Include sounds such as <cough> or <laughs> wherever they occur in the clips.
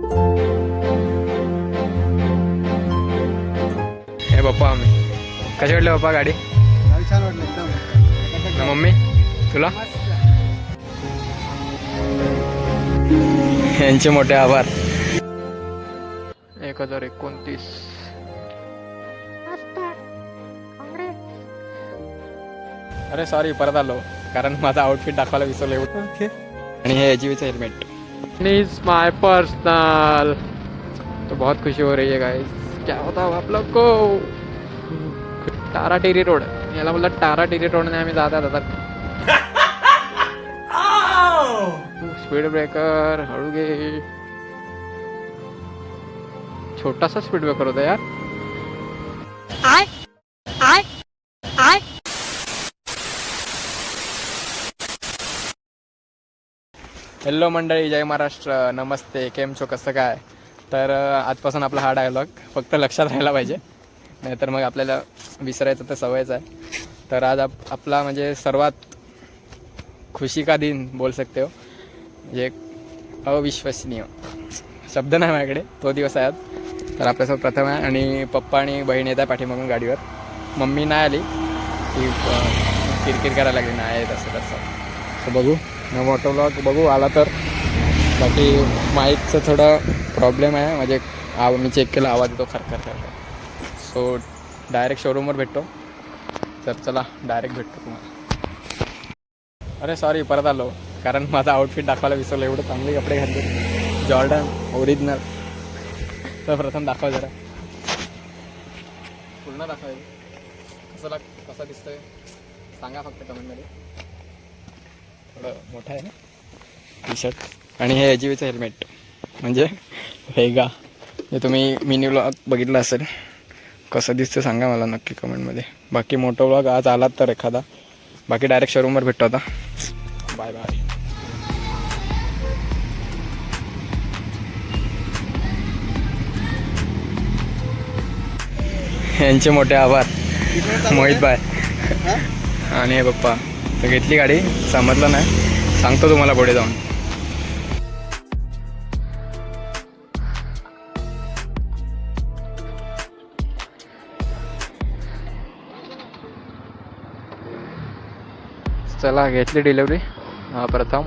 हे बाप्पा आम्ही. कशी वाटली बाप्पा गाडी? गाडी छान वाटलं एकदम. ना मम्मी? तुला? यांचे मोठे आभार. एक हजार एकोणतीस. अरे सॉरी परत आलो. कारण माझा आउटफिट दाखवायला विसरलो. आणि हे एजीवीचं हेलमेट इज़ माय पर्सनल तो बहुत खुशी हो रही है गाइस क्या होता आप लोग को? टारा टेरी रोड. याला बोलला टारा टेरी रोडने आम्ही जाता जातात स्पीड ब्रेकर हळू घे छोटासा स्पीड ब्रेकर होता यार। हॅलो मंडळी जय महाराष्ट्र. नमस्ते. केम छो? कसं काय? तर आजपासून आपला हा डायलॉग फक्त लक्षात राहायला पाहिजे. नाहीतर मग आपल्याला विसरायचं तर सवयच आहे. तर आज आप आपला म्हणजे सर्वात खुशी का दिन बोल सकते हो. म्हणजे अविश्वसनीय शब्द नाही माझ्याकडे. तो दिवस आहे आज. तर आपल्यासोबत प्रथम आहे आणि पप्पा आणि बहीण येत आहे पाठीमागून गाडीवर. मम्मी नाही आली. ती किरकिर करायला लागली. नाही येत असं तसं. सो बघू. मोठो ब्लॉग बघू. आला तर. बाकी माईकचं थोडं प्रॉब्लेम आहे. म्हणजे आव मी चेक केला आवाज येतो खरखर खरखर. सो डायरेक्ट शोरूमवर भेटतो. तर चला डायरेक्ट भेटतो तुम्हाला. अरे सॉरी परत आलो. कारण माझा आउटफिट दाखवायला विसरलो. एवढं चांगले कपडे घातले. जॉर्डन ओरिजिनल तर प्रथम दाखवा जरा. पूर्ण दाखवायचं कसं लाग कसं दिसतंय? सांगा फक्त कमेंटमध्ये थोडं मोठं आहे ना? टी शर्ट आणि हे एजीवीचं हेल्मेट म्हणजे वेगा हे तुम्ही मिनी व्लॉग बघितला असेल. कसं दिसतं सांगा मला नक्की कमेंटमध्ये बाकी मोठं व्लॉग आज आलात तर एखादा. बाकी डायरेक्ट शोरूमवर भेटतो आता. बाय बाय यांचे मोठे आभार. मोहित बाय. आणि हे पप्पा. तर घेतली गाडी. समजलं नाही. सांगतो तुम्हाला पुढे जाऊन. चला घेतली डिलेवरी प्रथम.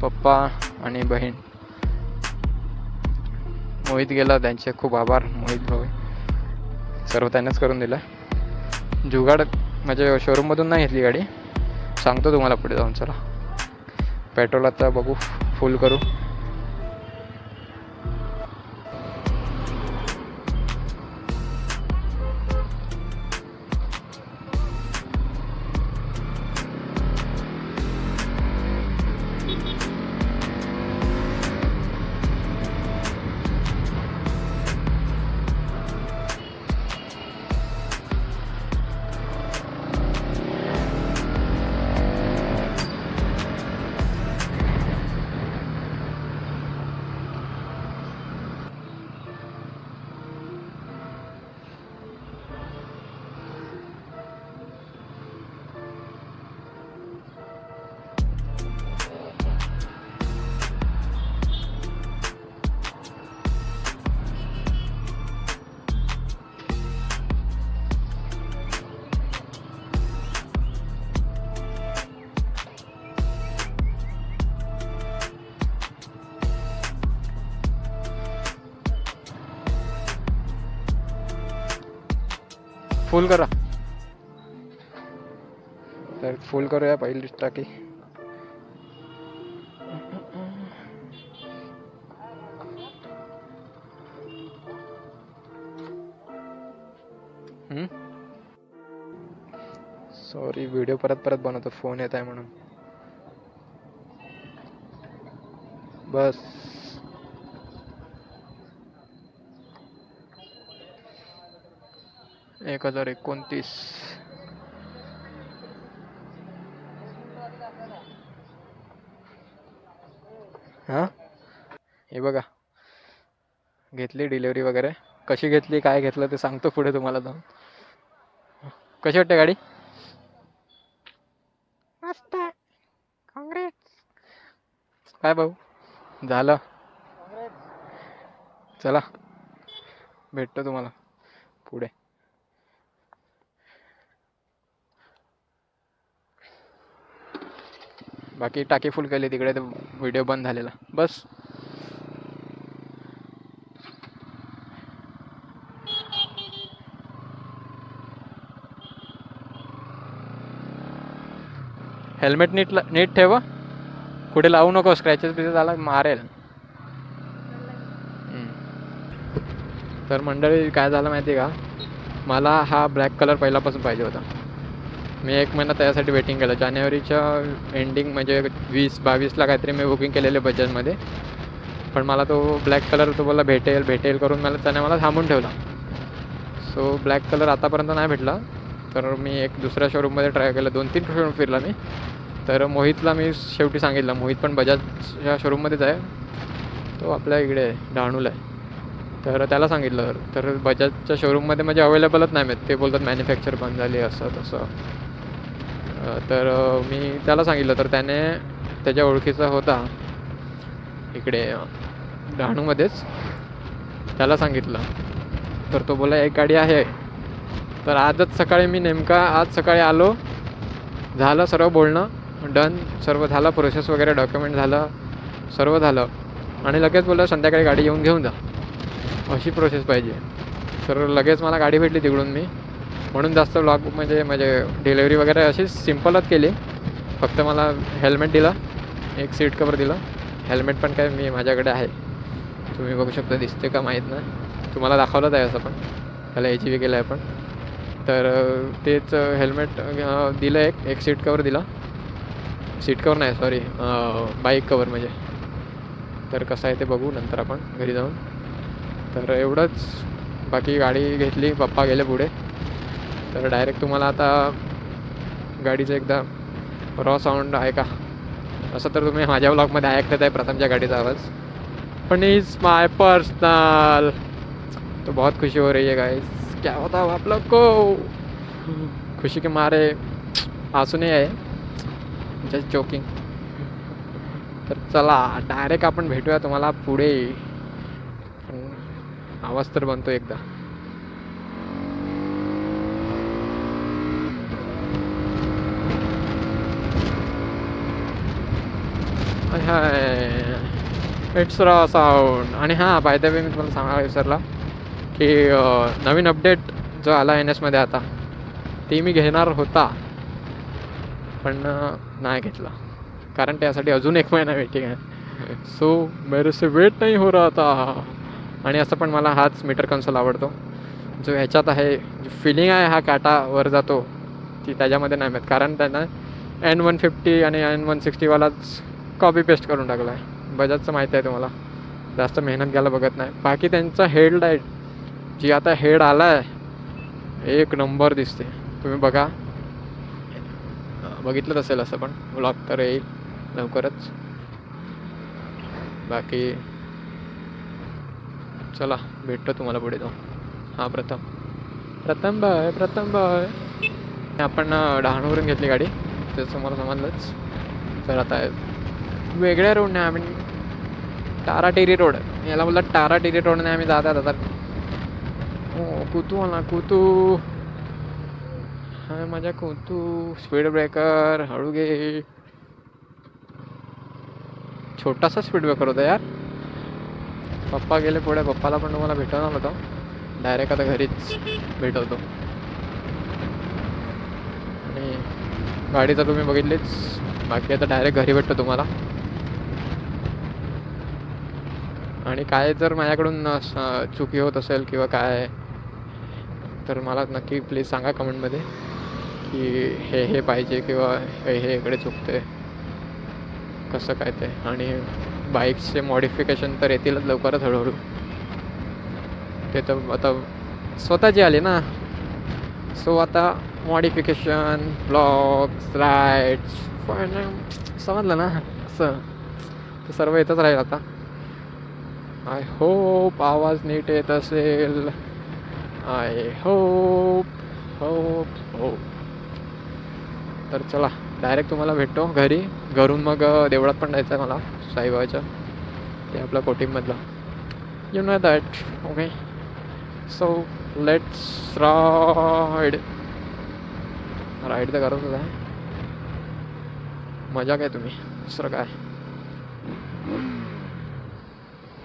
पप्पा आणि बहीण. मोहित गेला. त्यांचे खूप आभार. मोहित भाऊ. सर्व त्यांनाच करून दिलं. जुगाड म्हणजे शोरूममधून नाही घेतली गाडी. सांगतो तुम्हाला पुढे जाऊन चला. पेट्रोल आता बघू फुल करू. फुल करा. तर फुल करूया पहिली टाकी. सॉरी व्हिडिओ परत परत बनवतो. फोन येत आहे म्हणून. बस. एक हजार एकोणतीस. हां? हे बघा. घेतली डिलिव्हरी वगैरे. कशी घेतली काय घेतलं ते सांगतो पुढे तुम्हाला जाऊन. कशी वाटते गाडी? मस्त काँग्रेस काय भाऊ? झालं. चला. भेटतो तुम्हाला. पुढे. बाकी टाकी फुल केली तिकडे तर व्हिडिओ बंद झालेला. बस. हेल्मेट नीट नीट ठेव कुठे लावू नको स्क्रॅचेस बिचेस आला मारेल. तर मंडळी काय झालं माहिती आहे का? मला हा ब्लॅक कलर पहिल्यापासून पाहिजे होता. मी एक महिना त्यासाठी वेटिंग केलं. जानेवारीच्या एंडिंग म्हणजे वीस बावीसला काहीतरी मी बुकिंग केलेले बजाजमध्ये पण मला तो ब्लॅक कलर तो बोला भेटेल भेटेल करून मला त्याने मला थांबून ठेवला. सो ब्लॅक कलर आतापर्यंत नाही भेटला. तर मी एक दुसऱ्या शोरूममध्ये ट्राय केलं. दोन तीन शोरूम फिरला मी. तर मोहितला मी शेवटी सांगितलं. मोहित पण बजाजच्या शोरूममध्येच आहे. तो आपल्या इकडे आहे, डहाणूला आहे. तर त्याला सांगितलं. तर बजाजच्या शोरूममध्ये म्हणजे अवेलेबलच नाही मिळत. ते बोलतात मॅन्युफॅक्चर बंद झाली असं तसं तर मी त्याला सांगितलं तर त्याने त्याच्या ओळखीचा होता. इकडे डहाणूमध्येच. त्याला सांगितलं तर तो बोला एक गाडी आहे. तर आजच सकाळी मी नेमका आज सकाळी आलो. झालं सर्व बोलणं. डन. सर्व झालं. प्रोसेस वगैरे डॉक्युमेंट झालं. सर्व झालं. आणि लगेच बोललं संध्याकाळी गाडी येऊन घेऊन जा. अशी प्रोसेस पाहिजे. तर लगेच मला गाडी भेटली तिकडून मी. म्हणून जास्त ब्लॉग म्हणजे म्हणजे डिलेवरी वगैरे अशी सिम्पलच केली. फक्त मला हेल्मेट दिला एक सीट कवर दिलं. हेल्मेट पण काय मी माझ्याकडे आहे. तुम्ही बघू शकता दिसते का माहीत नाही. तुम्हाला दाखवलंच आहे असं पण. त्याला एच व्ही केलं आहे पण. तर तेच हेल्मेट दिलं एक. एक सीट कवर दिला. सीट कवर नाही सॉरी बाईक कवर म्हणजे. तर कसं आहे ते बघू नंतर आपण घरी जाऊन. तर एवढंच. बाकी गाडी घेतली पप्पा गेले पुढे. तर डायरेक्ट तुम्हाला आता गाडीचं एकदा रॉ साऊंड ऐका असं तर तुम्ही माझ्या ब्लॉगमध्ये ऐकत आहे प्रथमच्या गाडीचा आवाज. पण इज माय पर्सनल तो बहुत खुशी हो रही है गाइस क्या होता आप लोग को? खुशी के मारे आंसू नहीं जस्ट जोकिंग तर चला डायरेक्ट आपण भेटूया तुम्हाला पुढे. आवाज तर बनतो एकदा. हाय इट्स रॉ साऊंड आणि हां बाय द वे मी तुम्हाला सांगायला विसरला की नवीन अपडेट जो आला एन एसमध्ये आता ती मी घेणार होता पण नाही घेतला. कारण त्यासाठी अजून एक महिना वेटिंग आहे. सो मेरे से वेट नाही हो रहा था आणि असं पण मला हाच मीटर कन्सोल आवडतो. जो ह्याच्यात आहे जो फिलिंग आहे हा काटा वर जातो ती त्याच्यामध्ये नाही मिळत. कारण त्यांना एन वन फिफ्टी आणि एन वन सिक्स्टीवालाच कॉपी पेस्ट करून टाकला आहे बजाजचं माहिती आहे तुम्हाला. जास्त मेहनत घ्यायला बघत नाही. बाकी त्यांचा हेडलाईट जी आता हेड आला आहे एक नंबर दिसते. तुम्ही बघा. बघितलंच असेल असं पण. ब्लॉग तर येईल लवकरच. बाकी चला भेटतो तुम्हाला पुढे जाऊन. हां प्रथम. प्रथम बाय प्रथम बाय. आपण डहाणूवरून घेतली गाडी. त्याचं मला समजलंच. तर आता वेगळ्या रोडने आम्ही टाराटेरी रोड याला बोलला टाराटेरी रोडने आम्ही जात आता हो कुतू आला कुतू. हा माझ्या कुतू. स्पीड ब्रेकर हळू घे. छोटासा स्पीड ब्रेकर होता यार. पप्पा गेले पुढे पप्पाला पण तुम्हाला भेटवणार होतो. डायरेक्ट आता घरीच भेटवतो. आणि गाडी तर तुम्ही बघितलीच. बाकी आता डायरेक्ट घरी भेटतो तुम्हाला. आणि काय जर माझ्याकडून चुकी होत असेल किंवा काय तर मला नक्की प्लीज सांगा कमेंटमध्ये की हे हे पाहिजे किंवा हे हे इकडे चुकते कसं काय ते? आणि बाईक्सचे मॉडिफिकेशन तर येतीलच लवकरच हळूहळू. ते तर आता स्वतःची आली ना. सो आता मॉडिफिकेशन ब्लॉग्स राईड्स समजलं ना? असं. ते सर्व येतच राहील आता. आय होप आवाज नीट येत असेल. आय होप होप होप तर चला डायरेक्ट तुम्हाला भेटतो घरी. घरून मग देवळात पण जायचं आहे मला साईबाबाच्या. ते आपल्या कोटिंगमधलं you know that okay so let's ride ride तर करतच आहे. मजा काय तुम्ही? दुसरं काय?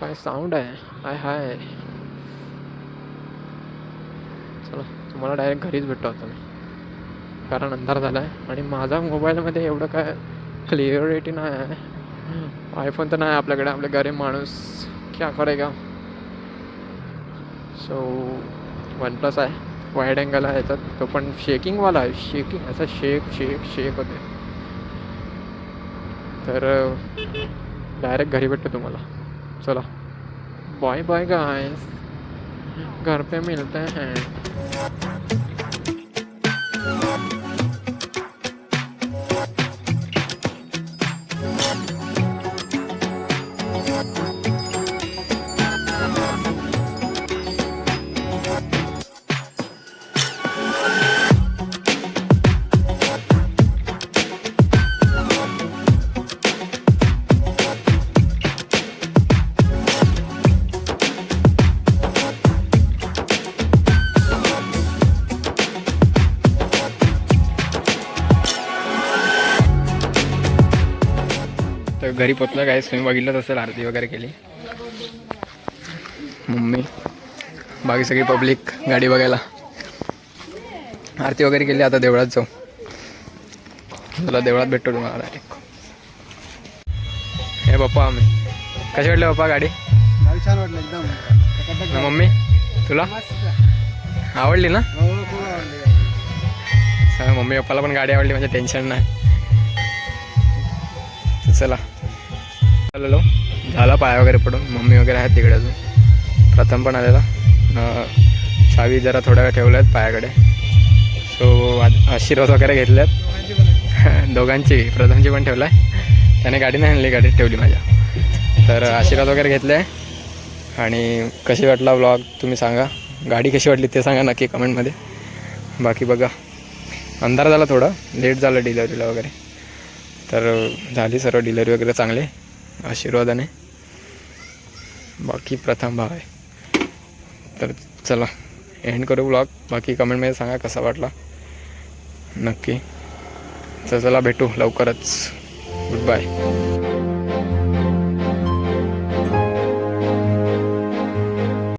काय साऊंड आहे? आय हाय. चला तुम्हाला डायरेक्ट घरीच भेटतो आता मी. कारण अंधार झाला आहे आणि माझा मोबाईलमध्ये एवढं काय क्लिअरिटी नाही आहे. आयफोन तर नाही आपल्याकडे आपल्या गरीब माणूस. क्या करेगा? सो वन प्लस आहे. वाईड अँगल आहे याच्यात. तो पण शेकिंगवाला आहे. शेकिंग असा शेक शेक शेक होते. तर डायरेक्ट घरी भेटतो तुम्हाला. चला. बाय बाय गाइस घर पे मिलते हैं. घरी पोचलं काय तुम्ही बघितलंच असेल आरती वगैरे केली. मम्मी बाकी सगळी पब्लिक गाडी बघायला. आरती वगैरे केली आता देवळात जाऊ. चला देवळात भेटतो तुम्हाला डायरेक्ट हे पप्पा आम्ही. कशी वाटली पप्पा गाडी? छान वाटलं एकदम. मम्मी तुला? आवडली ना? हो मम्मी पप्पाला पण गाडी आवडली म्हणजे टेन्शन नाही. चला. आलेलो. झाला पाया वगैरे पडून. मम्मी वगैरे आहेत तिकडे अजून. प्रथम पण आलेला. चावी जरा थोड्या वेळ आहेत पायाकडे. सो आशीर्वाद वगैरे घेतल्यात. दोघांची <laughs> दोघांची प्रथमची पण ठेवला आहे त्याने गाडी नाही आणली गाडी ठेवली माझ्या. तर आशीर्वाद वगैरे घेतले. आणि कशी वाटला व्लॉग तुम्ही सांगा. गाडी कशी वाटली ते सांगा नक्की कमेंटमध्ये बाकी बघा. अंधार झाला थोडं. लेट झालं डिलेवरीला वगैरे. तर झाली सर्व डिलेवरी वगैरे चांगले. आशीर्वादाने. बाकी प्रथम भाव आहे. तर चला एंड करू ब्लॉग बाकी कमेंटमध्ये सांगा कसा वाटला. नक्की. तर चला भेटू लवकरच. Good bye